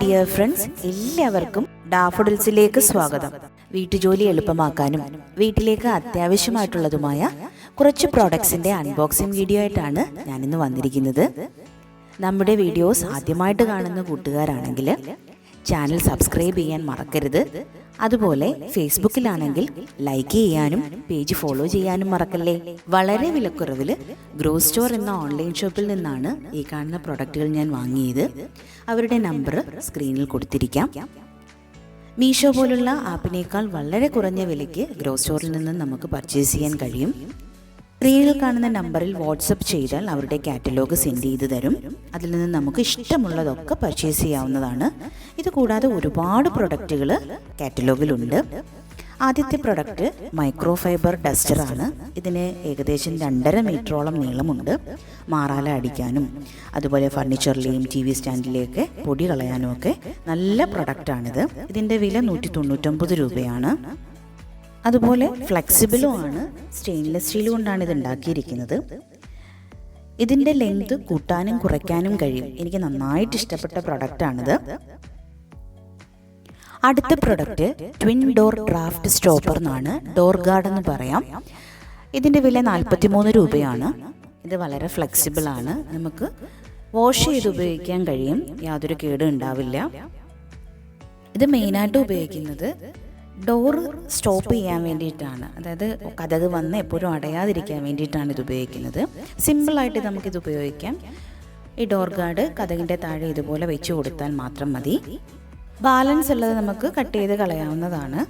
Dear friends എല്ലാവർക്കും ഡാഫുഡിൽസിലേക്ക് സ്വാഗതം. വീട്ടുജോലി എളുപ്പമാക്കാനും വീട്ടിലേക്ക് അത്യാവശ്യമായിട്ടുള്ളതുമായ കുറച്ച് പ്രോഡക്ട്സിന്റെ അൺബോക്സിംഗ് വീഡിയോ ആയിട്ടാണ് ഞാനിന്ന് വന്നിരിക്കുന്നത്. നമ്മുടെ വീഡിയോസ് ആദ്യമായിട്ട് കാണുന്ന കൂട്ടുകാരാണെങ്കിൽ ചാനൽ സബ്സ്ക്രൈബ് ചെയ്യാൻ മറക്കരുത്. അതുപോലെ ഫേസ്ബുക്കിലാണെങ്കിൽ ലൈക്ക് ചെയ്യാനും പേജ് ഫോളോ ചെയ്യാനും മറക്കല്ലേ? വളരെ വിലക്കുറവിൽ ഗ്രോ സ്റ്റോർ എന്ന ഓൺലൈൻ ഷോപ്പിൽ നിന്നാണ് ഈ കാണുന്ന പ്രൊഡക്റ്റുകൾ ഞാൻ വാങ്ങിയത്. അവരുടെ നമ്പർ സ്ക്രീനിൽ കൊടുത്തിരിക്കാം. മീഷോ പോലുള്ള ആപ്പിനേക്കാൾ വളരെ കുറഞ്ഞ വിലയ്ക്ക് ഗ്രോ സ്റ്റോറിൽ നിന്ന് നമുക്ക് പർച്ചേസ് ചെയ്യാൻ കഴിയും. സ്ക്രീനിൽ കാണുന്ന നമ്പറിൽ വാട്സപ്പ് ചെയ്താൽ അവരുടെ കാറ്റലോഗ് സെൻഡ് ചെയ്ത് തരും. അതിൽ നിന്ന് നമുക്ക് ഇഷ്ടമുള്ളതൊക്കെ പർച്ചേസ് ചെയ്യാവുന്നതാണ്. ഇത് കൂടാതെ ഒരുപാട് പ്രൊഡക്റ്റുകൾ കാറ്റലോഗിലുണ്ട്. ആദ്യത്തെ പ്രൊഡക്റ്റ് മൈക്രോ ഫൈബർ ഡസ്റ്ററാണ് ഇതിന് ഏകദേശം രണ്ടര മീറ്ററോളം നീളമുണ്ട്. മാറാല അടിക്കാനും അതുപോലെ ഫർണിച്ചറിലെയും ടി വി സ്റ്റാൻഡിലെയൊക്കെ പൊടി കളയാനും ഒക്കെ നല്ല പ്രൊഡക്റ്റാണിത് ഇതിന്റെ വില നൂറ്റി തൊണ്ണൂറ്റൊമ്പത് രൂപയാണ്. അതുപോലെ ഫ്ലെക്സിബിളും ആണ് സ്റ്റെയിൻലെസ് സ്റ്റീൽ കൊണ്ടാണ് ഇത് ഉണ്ടാക്കിയിരിക്കുന്നത്. ഇതിന്റെ ലെങ്ത് കൂട്ടാനും കുറയ്ക്കാനും കഴിയും. എനിക്ക് നന്നായിട്ട് ഇഷ്ടപ്പെട്ട പ്രൊഡക്റ്റാണിത്. അടുത്ത product twin door draft stopper എന്നാണ് ഡോർ ഗാർഡ് എന്ന് പറയാം. ഇതിന്റെ വില നാൽപ്പത്തി മൂന്ന് രൂപയാണ്. ഇത് വളരെ ഫ്ലെക്സിബിൾ ആണ്. നമുക്ക് വാഷ് ചെയ്ത് ഉപയോഗിക്കാൻ കഴിയും. യാതൊരു കേടും ഉണ്ടാവില്ല. ഇത് മെയിനായിട്ട് ഉപയോഗിക്കുന്നത് ഡോർ സ്റ്റോപ്പ് ചെയ്യാൻ വേണ്ടിയിട്ടാണ്. അതായത് കഥക് വന്ന് എപ്പോഴും അടയാതിരിക്കാൻ വേണ്ടിയിട്ടാണ് ഇത് ഉപയോഗിക്കുന്നത്. സിമ്പിളായിട്ട് നമുക്കിത് ഉപയോഗിക്കാം. ഈ ഡോർ ഗാർഡ് കഥകിന്റെ താഴെ ഇതുപോലെ വെച്ച് കൊടുത്താൽ മാത്രം മതി. ബാലൻസ് ഉള്ളത് നമുക്ക് കട്ട് ചെയ്ത് കളയാവുന്നതാണ്.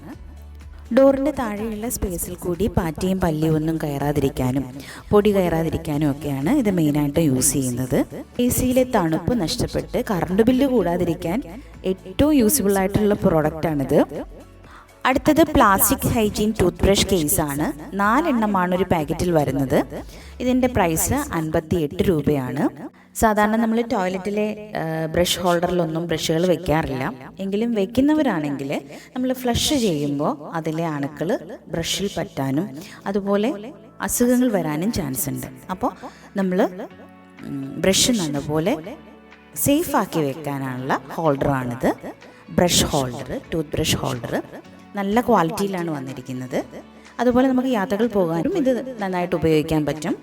ഡോറിന്റെ താഴെയുള്ള സ്പേസിൽ കൂടി പാറ്റിയും പല്ലിയും ഒന്നും കയറാതിരിക്കാനും പൊടി കയറാതിരിക്കാനും ഒക്കെയാണ് ഇത് മെയിനായിട്ട് യൂസ് ചെയ്യുന്നത്. എ സിയിലെ തണുപ്പ് നഷ്ടപ്പെട്ട് കറണ്ട് ബില്ല് കൂടാതിരിക്കാൻ ഏറ്റവും യൂസ്ഫുൾ ആയിട്ടുള്ള പ്രോഡക്റ്റാണിത് അടുത്തത് പ്ലാസ്റ്റിക് ഹൈജീൻ ടൂത്ത് ബ്രഷ് കേസാണ്. നാലെണ്ണമാണ് ഒരു പാക്കറ്റിൽ വരുന്നത്. ഇതിന്റെ പ്രൈസ് അൻപത്തി എട്ട് രൂപയാണ്. സാധാരണ നമ്മൾ ടോയ്ലറ്റിലെ ബ്രഷ് ഹോൾഡറിലൊന്നും ബ്രഷുകൾ വെക്കാറില്ല. എങ്കിലും വെക്കുന്നവരാണെങ്കിൽ നമ്മൾ ഫ്ലഷ് ചെയ്യുമ്പോൾ അതിലെ അണുക്കൾ ബ്രഷിൽ പറ്റാനും അതുപോലെ അസുഖങ്ങൾ വരാനും ചാൻസ് ഉണ്ട്. അപ്പോൾ നമ്മൾ ബ്രഷ് നല്ലപോലെ സേഫാക്കി വെക്കാനുള്ള ഹോൾഡറാണിത്. Brush holder tooth brush holder നല്ല ക്വാളിറ്റിയിലാണ് വന്നിരിക്കുന്നത്. അതുപോലെ നമുക്ക് യാത്രകൾ പോകാനും ഇത് നന്നായിട്ട് ഉപയോഗിക്കാൻ പറ്റും.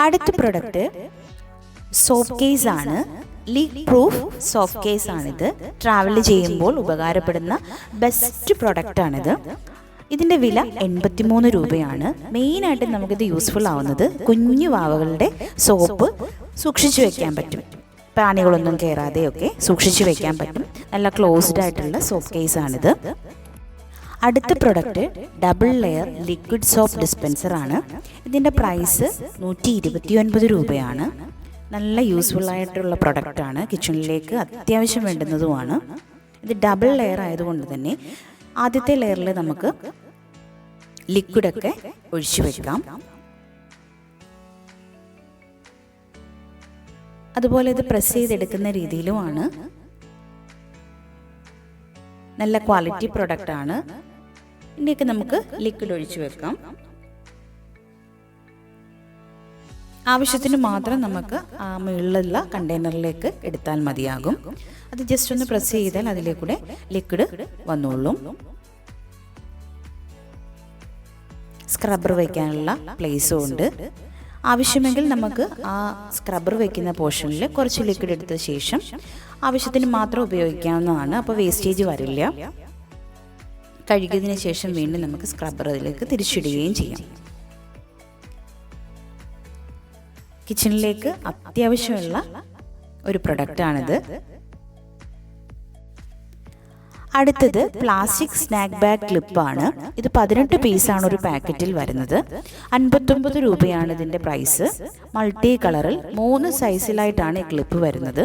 അടുത്ത പ്രൊഡക്റ്റ് സോപ്പ് കേസ് ആണ്. ലീക്ക് പ്രൂഫ് സോഫ്റ്റ് കേസ് ആണിത്. ട്രാവൽ ചെയ്യുമ്പോൾ ഉപകാരപ്പെടുന്ന ബെസ്റ്റ് പ്രൊഡക്റ്റ് ആണിത്. ഇതിന്റെ വില എൺപത്തിമൂന്ന് രൂപയാണ്. മെയിനായിട്ട് നമുക്കിത് യൂസ്ഫുൾ ആവുന്നത് കുഞ്ഞു വാവകളുടെ സോപ്പ് സൂക്ഷിച്ചു വെക്കാൻ പറ്റും. പ്രാണികളൊന്നും കയറാതെയൊക്കെ സൂക്ഷിച്ചു വെക്കാൻ പറ്റും. നല്ല ക്ലോസ്ഡ് ആയിട്ടുള്ള സോപ്പ് ആണിത്. അടുത്ത product double layer liquid soap dispenser ആണ്. ഇതിന്റെ പ്രൈസ് നൂറ്റി ഇരുപത്തി ഒൻപത് രൂപയാണ്. നല്ല യൂസ്ഫുൾ ആയിട്ടുള്ള പ്രൊഡക്റ്റാണ് കിച്ചണിലേക്ക് അത്യാവശ്യം വേണ്ടുന്നതുമാണ്. ഇത് ഡബിൾ ലെയർ ആയതുകൊണ്ട് തന്നെ ആദ്യത്തെ ലെയറിൽ നമുക്ക് ലിക്വിഡൊക്കെ ഒഴിച്ചു വയ്ക്കാം അതുപോലെ ഇത് പ്രസ് ചെയ്തെടുക്കുന്ന രീതിയിലുമാണ്. നല്ല ക്വാളിറ്റി പ്രൊഡക്റ്റ് ആണ്. ഇതിന്റെയൊക്കെ നമുക്ക് ലിക്വിഡ് ഒഴിച്ചു വെക്കാം. ആവശ്യത്തിന് മാത്രം നമുക്ക് ആ മുകളിലുള്ള കണ്ടെയ്നറിലേക്ക് എടുത്താൽ മതിയാകും. അത് ജസ്റ്റ് ഒന്ന് പ്രസ് ചെയ്താൽ അതിലേക്കൂടെ ലിക്വിഡ് വന്നോളും. സ്ക്രബ്ബർ വയ്ക്കാനുള്ള പ്ലേസും ഉണ്ട്. ആവശ്യമെങ്കിൽ നമുക്ക് ആ സ്ക്രബ്ബർ വയ്ക്കുന്ന പോർഷനിൽ കുറച്ച് ലിക്വിഡ് എടുത്ത ശേഷം ആവശ്യത്തിന് മാത്രം ഉപയോഗിക്കാവുന്നതാണ്. അപ്പോൾ വേസ്റ്റേജ് വരില്ല. കഴുകിയതിന് ശേഷം വീണ്ടും നമുക്ക് സ്ക്രബ്ബർ അതിലേക്ക് തിരിച്ചിടുകയും ചെയ്യാം. കിച്ചണിലേക്ക് അത്യാവശ്യമുള്ള ഒരു പ്രൊഡക്റ്റാണിത് അടുത്തത് പ്ലാസ്റ്റിക് സ്നാക്ക് ബാഗ് ക്ലിപ്പാണ് ഇത് പതിനെട്ട് പീസാണ് ഒരു പാക്കറ്റിൽ വരുന്നത്. അൻപത്തൊമ്പത് രൂപയാണ് ഇതിന്റെ പ്രൈസ് മൾട്ടി കളറിൽ മൂന്ന് സൈസിലായിട്ടാണ് ഈ ക്ലിപ്പ് വരുന്നത്.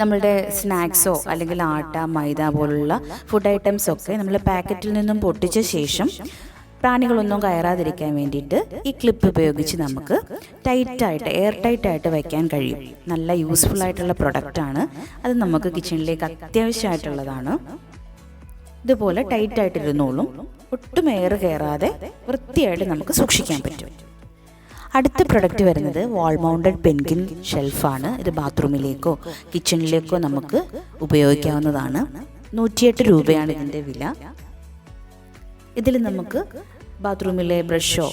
നമ്മളുടെ സ്നാക്സോ അല്ലെങ്കിൽ ആട്ട മൈദ പോലുള്ള ഫുഡ് ഐറ്റംസ് ഒക്കെ നമ്മൾ പാക്കറ്റിൽ നിന്നും പൊട്ടിച്ച ശേഷം പ്രാണികളൊന്നും കയറാതിരിക്കാൻ വേണ്ടിയിട്ട് ഈ ക്ലിപ്പ് ഉപയോഗിച്ച് നമുക്ക് ടൈറ്റായിട്ട് എയർ ടൈറ്റായിട്ട് വയ്ക്കാൻ കഴിയും. നല്ല യൂസ്ഫുൾ ആയിട്ടുള്ള പ്രൊഡക്റ്റാണ് അത് നമുക്ക് കിച്ചണിലേക്ക് അത്യാവശ്യമായിട്ടുള്ളതാണ്. ഇതുപോലെ ടൈറ്റായിട്ടിരുന്നോളും ഒട്ടും എയർ കയറാതെ വൃത്തിയായിട്ട് നമുക്ക് സൂക്ഷിക്കാൻ പറ്റും. അടുത്ത പ്രൊഡക്റ്റ് വരുന്നത് വാൾ മൗണ്ടഡ് പെൻഗിൻ ഷെൽഫാണ് ഇത് ബാത്റൂമിലേക്കോ കിച്ചണിലേക്കോ നമുക്ക് ഉപയോഗിക്കാവുന്നതാണ്. നൂറ്റിയെട്ട് രൂപയാണ് ഇതിന്റെ വില. ഇതിൽ നമുക്ക് ബാത്റൂമിലെ ബ്രഷോ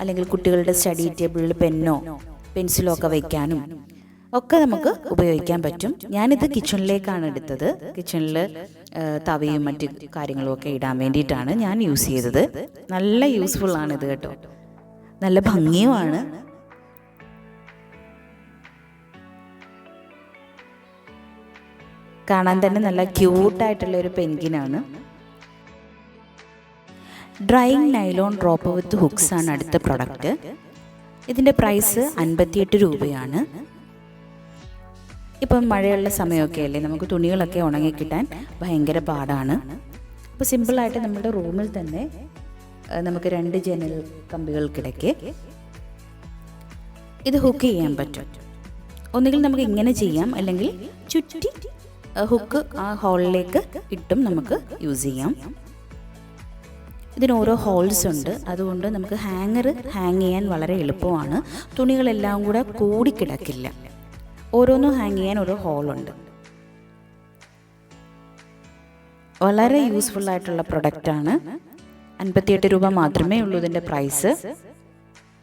അല്ലെങ്കിൽ കുട്ടികളുടെ സ്റ്റഡി ടേബിളിൽ പെന്നോ പെൻസിലോ ഒക്കെ വയ്ക്കാനും ഒക്കെ നമുക്ക് ഉപയോഗിക്കാൻ പറ്റും. ഞാനിത് കിച്ചണിലേക്കാണ് എടുത്തത്. കിച്ചണിൽ തവയും മറ്റു കാര്യങ്ങളും ഒക്കെ ഇടാൻ വേണ്ടിയിട്ടാണ് ഞാൻ യൂസ് ചെയ്തത്. നല്ല യൂസ്ഫുൾ ആണ് ഇത് കേട്ടോ. നല്ല ഭംഗിയുമാണ്. കാണാൻ തന്നെ നല്ല ക്യൂട്ടായിട്ടുള്ള ഒരു പെൻഗിനാണ് drying nylon drop with hooks ആണ് അടുത്ത പ്രൊഡക്റ്റ് ഇതിന്റെ പ്രൈസ് അൻപത്തിയെട്ട് രൂപയാണ്. ഇപ്പം മഴയുള്ള സമയമൊക്കെ അല്ലേ? നമുക്ക് തുണികളൊക്കെ ഉണങ്ങി ഉണങ്ങിക്കിട്ടാൻ ഭയങ്കര പാടാണ്. അപ്പോൾ സിമ്പിളായിട്ട് നമ്മുടെ റൂമിൽ തന്നെ നമുക്ക് രണ്ട് ജനൽ കമ്പികൾക്കിടയ്ക്ക് ഇത് ഹുക്ക് ചെയ്യാൻ പറ്റും. ഒന്നുകിൽ നമുക്ക് ഇങ്ങനെ ചെയ്യാം അല്ലെങ്കിൽ ചുറ്റി ഹുക്ക് ആ ഹോളിലേക്ക് ഇട്ടും നമുക്ക് യൂസ് ചെയ്യാം. ഇതിന് ഓരോ ഹോൾസ് ഉണ്ട്. അതുകൊണ്ട് നമുക്ക് ഹാങ്ങർ ഹാങ് ചെയ്യാൻ വളരെ എളുപ്പമാണ്. തുണികളെല്ലാം കൂടെ കൂടിക്കിടക്കില്ല. ഓരോന്നും ഹാങ് ചെയ്യാൻ ഓരോ ഹോളുണ്ട് വളരെ യൂസ്ഫുൾ ആയിട്ടുള്ള പ്രൊഡക്റ്റാണ് അൻപത്തിയെട്ട് രൂപ മാത്രമേ ഉള്ളൂ ഇതിന്റെ പ്രൈസ്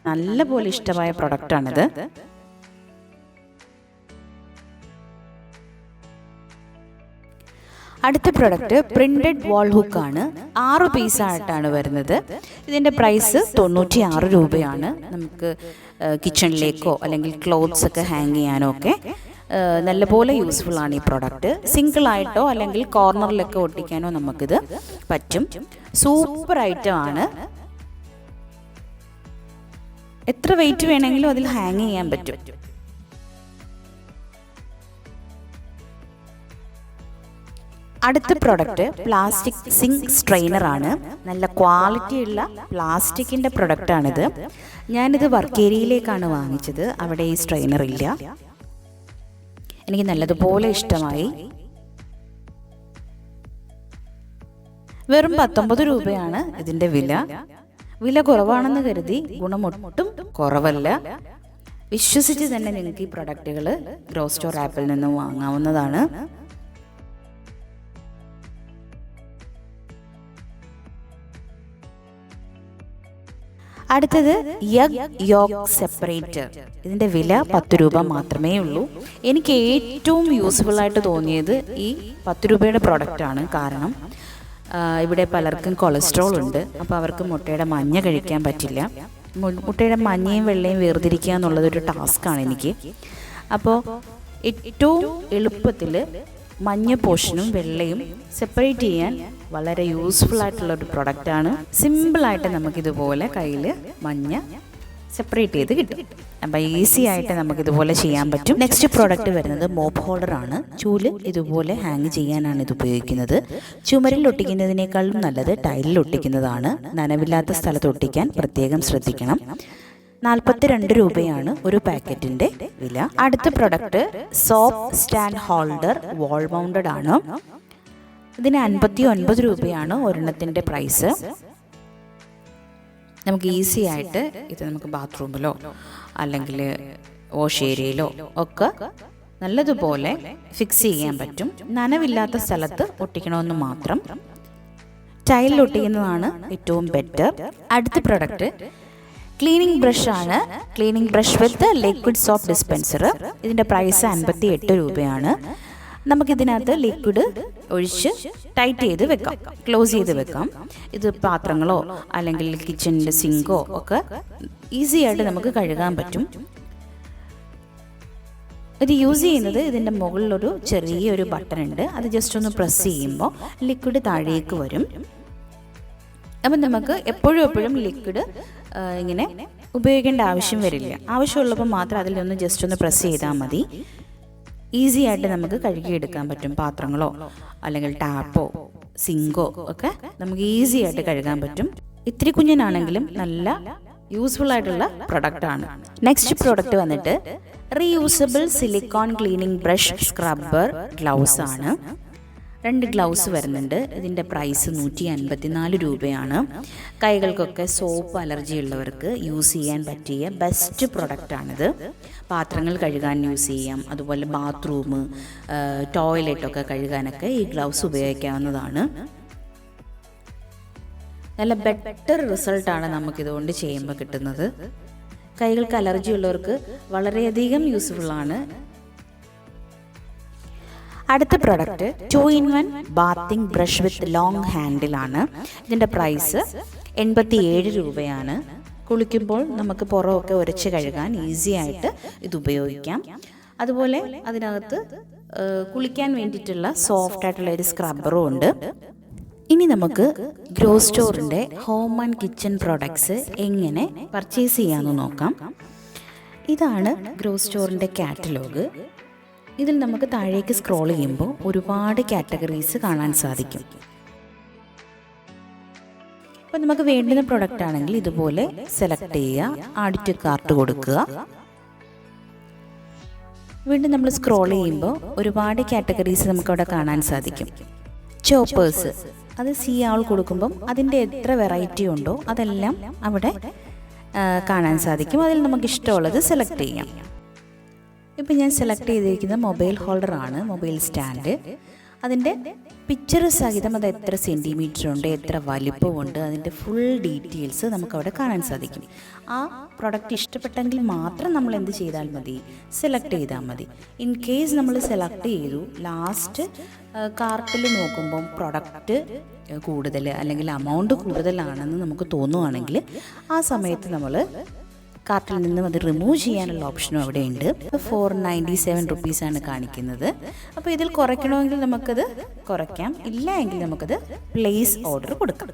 നല്ല പോലെ ഇഷ്ടമായ പ്രൊഡക്റ്റാണിത് അടുത്ത പ്രൊഡക്റ്റ് പ്രിന്റഡ് വാൾ ഹുക്ക് ആണ്. ആറ് പീസ് ആയിട്ടാണ് വരുന്നത്. ഇതിന്റെ പ്രൈസ് തൊണ്ണൂറ്റി ആറ് രൂപയാണ്. നമുക്ക് കിച്ചണിലേക്കോ അല്ലെങ്കിൽ ക്ലോത്ത്സ് ഒക്കെ ഹാങ് ചെയ്യാനോ ഒക്കെ നല്ലപോലെ യൂസ്ഫുൾ ആണ് ഈ പ്രൊഡക്റ്റ് സിംഗിൾ ആയിട്ടോ അല്ലെങ്കിൽ കോർണറിലൊക്കെ ഒട്ടിക്കാനോ നമുക്കിത് പറ്റും. സൂപ്പർ ഐറ്റം ആണ്. എത്ര വെയിറ്റ് വേണമെങ്കിലും അതിൽ ഹാങ് ചെയ്യാൻ പറ്റും. അടുത്ത പ്രൊഡക്റ്റ് പ്ലാസ്റ്റിക് സിങ്ക് സ്ട്രെയിനർ ആണ്. നല്ല ക്വാളിറ്റി ഉള്ള പ്ലാസ്റ്റിക്കിന്റെ പ്രൊഡക്റ്റാണിത് ഞാനിത് വർക്ക് ഏരിയയിലേക്കാണ് വാങ്ങിച്ചത്. അവിടെ ഈ സ്ട്രെയിനർ ഇല്ല. എനിക്ക് നല്ലതുപോലെ ഇഷ്ടമായി. വെറും പത്തൊമ്പത് രൂപയാണ് ഇതിന്റെ വില. വില കുറവാണെന്ന് കരുതി ഗുണമൊട്ടും കുറവല്ല. വിശ്വസിച്ച് തന്നെ നിങ്ങൾക്ക് ഈ പ്രൊഡക്റ്റുകൾ ഗ്രോ സ്റ്റോർ ആപ്പിൽ നിന്നും വാങ്ങാവുന്നതാണ്. അടുത്തത് യഗ് യോഗ് സെപ്പറേറ്റർ ഇതിന്റെ വില പത്ത് രൂപ മാത്രമേ ഉള്ളൂ. എനിക്ക് ഏറ്റവും യൂസ്ഫുൾ ആയിട്ട് തോന്നിയത് ഈ പത്ത് രൂപയുടെ പ്രൊഡക്റ്റാണ് കാരണം ഇവിടെ പലർക്കും കൊളസ്ട്രോൾ ഉണ്ട്. അപ്പോൾ അവർക്ക് മുട്ടയുടെ മഞ്ഞ കഴിക്കാൻ പറ്റില്ല. മുട്ടയുടെ മഞ്ഞയും വെള്ളയും വേർതിരിക്കുക എന്നുള്ളതൊരു ടാസ്ക് ടാസ്ക്കാണ് എനിക്ക്. അപ്പോൾ ഏറ്റവും എളുപ്പത്തിൽ മഞ്ഞ പോർഷനും വെള്ളയും സെപ്പറേറ്റ് ചെയ്യാൻ വളരെ യൂസ്ഫുൾ ആയിട്ടുള്ള ഒരു പ്രൊഡക്റ്റ് ആണ്. സിമ്പിൾ ആയിട്ട് നമുക്ക് ഇതുപോലെ കയ്യിൽ മഞ്ഞ സെപ്പറേറ്റ് ചെയ്ത് കിട്ടും. അപ്പം ഈസി ആയിട്ട് നമുക്ക് ഇതുപോലെ ചെയ്യാൻ പറ്റും. നെക്സ്റ്റ് പ്രോഡക്റ്റ് വരുന്നത് മോപ്പ് ഹോൾഡർ ആണ്. ചൂൽ ഇതുപോലെ ഹാങ് ചെയ്യാനാണ് ഇത് ഉപയോഗിക്കുന്നത്. ചുമരിൽ ഒട്ടിക്കുന്നതിനേക്കാളും നല്ലത് ടൈലിൽ ഒട്ടിക്കുന്നതാണ്. നനവില്ലാത്ത സ്ഥലത്ത് ഒട്ടിക്കാൻ പ്രത്യേകം ശ്രദ്ധിക്കണം. നാൽപ്പത്തിരണ്ട് രൂപയാണ് ഒരു പാക്കറ്റിന്റെ വില. അടുത്ത product soap stand holder wall mounted ആണ്. ഇതിന് അൻപത്തി ഒൻപത് രൂപയാണ് ഒരെണ്ണത്തിന്റെ പ്രൈസ് നമുക്ക് ഈസി ആയിട്ട് ഇത് നമുക്ക് ബാത്റൂമിലോ അല്ലെങ്കിൽ വാഷ് ഏരിയയിലോ ഒക്കെ നല്ലതുപോലെ ഫിക്സ് ചെയ്യാൻ പറ്റും. നനവില്ലാത്ത സ്ഥലത്ത് ഒട്ടിക്കണമെന്ന് മാത്രം. ടൈലിൽ ഒട്ടിക്കുന്നതാണ് ഏറ്റവും ബെറ്റർ അടുത്ത പ്രൊഡക്റ്റ് ക്ലീനിങ് ബ്രഷ് ആണ്. Cleaning brush with liquid soap dispenser ഇതിന്റെ പ്രൈസ് അൻപത്തി എട്ട് രൂപയാണ്. നമുക്കിതിനകത്ത് ലിക്വിഡ് ഒഴിച്ച് ടൈറ്റ് ചെയ്ത് വെക്കാം. ക്ലോസ് ചെയ്ത് വെക്കാം. ഇത് പാത്രങ്ങളോ അല്ലെങ്കിൽ കിച്ചണിന്റെ സിങ്കോ ഒക്കെ ഈസി ആയിട്ട് നമുക്ക് കഴുകാൻ പറ്റും. ഇത് യൂസ് ചെയ്യുന്നത് ഇതിന്റെ മുകളിലൊരു ചെറിയൊരു ബട്ടൺ ഉണ്ട്. അത് ജസ്റ്റ് ഒന്ന് പ്രസ് ചെയ്യുമ്പോൾ ലിക്വിഡ് താഴേക്ക് വരും. അപ്പം നമുക്ക് എപ്പോഴും എപ്പോഴും ലിക്വിഡ് ഇങ്ങനെ ഉപയോഗിക്കേണ്ട ആവശ്യം വരില്ല. ആവശ്യമുള്ളപ്പോൾ മാത്രം അതിൽ ഒന്ന് ജസ്റ്റ് ഒന്ന് പ്രസ് ചെയ്താൽ മതി. ഈസി ആയിട്ട് നമുക്ക് കഴുകിയെടുക്കാൻ പറ്റും. പാത്രങ്ങളോ അല്ലെങ്കിൽ ടാപ്പോ സിങ്കോ ഒക്കെ നമുക്ക് ഈസി ആയിട്ട് കഴുകാൻ പറ്റും. ഇത്തിരി കുഞ്ഞിനാണെങ്കിലും നല്ല യൂസ്ഫുൾ ആയിട്ടുള്ള പ്രൊഡക്റ്റ് ആണ്. നെക്സ്റ്റ് പ്രോഡക്റ്റ് വന്നിട്ട് reusable silicone cleaning brush scrubber gloves ആണ്. രണ്ട് ഗ്ലൗസ് വരുന്നുണ്ട്. ഇതിന്റെ പ്രൈസ് നൂറ്റി അൻപത്തിനാല് രൂപയാണ്. കൈകൾക്കൊക്കെ സോപ്പ് അലർജി ഉള്ളവർക്ക് യൂസ് ചെയ്യാൻ പറ്റിയ ബെസ്റ്റ് പ്രൊഡക്റ്റാണിത് പാത്രങ്ങൾ കഴുകാൻ യൂസ് ചെയ്യാം. അതുപോലെ ബാത്റൂം ടോയ്ലറ്റൊക്കെ കഴുകാനൊക്കെ ഈ ഗ്ലൗസ് ഉപയോഗിക്കാവുന്നതാണ്. നല്ല ബെറ്റർ റിസൾട്ടാണ് നമുക്കിതുകൊണ്ട് ചെയ്യുമ്പോൾ കിട്ടുന്നത്. കൈകൾക്ക് അലർജി ഉള്ളവർക്ക് വളരെയധികം യൂസ്ഫുള്ളാണ് അടുത്ത product two in one bathing brush with long ഹാൻഡിലാണ് ഇതിന്റെ പ്രൈസ് എൺപത്തി ഏഴ് രൂപയാണ്. കുളിക്കുമ്പോൾ നമുക്ക് പുറമൊക്കെ ഉരച്ച് കഴുകാൻ ഈസി ആയിട്ട് ഇത് ഉപയോഗിക്കാം. അതുപോലെ അതിനകത്ത് കുളിക്കാൻ വേണ്ടിയിട്ടുള്ള സോഫ്റ്റ് ആയിട്ടുള്ള ഒരു സ്ക്രബ്ബറും ഉണ്ട്. ഇനി നമുക്ക് ഗ്രോ സ്റ്റോറിന്റെ ഹോം ആൻഡ് കിച്ചൺ പ്രോഡക്ട്സ് എങ്ങനെ പർച്ചേസ് ചെയ്യാമെന്ന് നോക്കാം. ഇതാണ് ഗ്രോ സ്റ്റോറിന്റെ കാറ്റലോഗ് ഇതിൽ നമുക്ക് താഴേക്ക് സ്ക്രോൾ ചെയ്യുമ്പോൾ ഒരുപാട് കാറ്റഗറീസ് കാണാൻ സാധിക്കും. അപ്പോൾ നമുക്ക് വേണ്ടുന്ന പ്രൊഡക്റ്റ് ആണെങ്കിൽ ഇതുപോലെ സെലക്ട് ചെയ്യുക ആഡിറ്റ് കാർട്ട് കൊടുക്കുക. വീണ്ടും നമ്മൾ സ്ക്രോൾ ചെയ്യുമ്പോൾ ഒരുപാട് കാറ്റഗറീസ് നമുക്കവിടെ കാണാൻ സാധിക്കും. ചോപ്പേഴ്സ് അത് സി ആൾ കൊടുക്കുമ്പം അതിന്റെ എത്ര വെറൈറ്റി ഉണ്ടോ അതെല്ലാം അവിടെ കാണാൻ സാധിക്കും. അതിൽ നമുക്ക് ഇഷ്ടമുള്ളത് സെലക്ട് ചെയ്യാം. ഇപ്പം ഞാൻ സെലക്ട് ചെയ്തിരിക്കുന്ന മൊബൈൽ ഹോൾഡറാണ് മൊബൈൽ സ്റ്റാൻഡ് അതിന്റെ പിക്ചർ സഹിതം അത് എത്ര സെന്റിമീറ്റർ ഉണ്ട് എത്ര വലിപ്പമുണ്ട് അതിന്റെ ഫുൾ ഡീറ്റെയിൽസ് നമുക്കവിടെ കാണാൻ സാധിക്കും. ആ പ്രൊഡക്റ്റ് ഇഷ്ടപ്പെട്ടെങ്കിൽ മാത്രം നമ്മൾ എന്ത് ചെയ്താൽ മതി സെലക്ട് ചെയ്താൽ മതി. ഇൻ കേസ് നമ്മൾ സെലക്ട് ചെയ്തു ലാസ്റ്റ് കാർട്ടിൽ നോക്കുമ്പം പ്രൊഡക്റ്റ് കൂടുതൽ അല്ലെങ്കിൽ അമൗണ്ട് കൂടുതലാണെന്ന് നമുക്ക് തോന്നുവാണെങ്കിൽ ആ സമയത്ത് നമ്മൾ കാർട്ടിൽ നിന്നും അത് റിമൂവ് ചെയ്യാനുള്ള ഓപ്ഷനും അവിടെ ഉണ്ട് ഫോർ നയന്റി സെവൻ റുപ്പീസാണ് കാണിക്കുന്നത്. അപ്പോൾ ഇതിൽ കുറയ്ക്കണമെങ്കിൽ നമുക്കത് കുറയ്ക്കാം. ഇല്ല എങ്കിൽ നമുക്കത് പ്ലേസ് ഓർഡർ കൊടുക്കാം.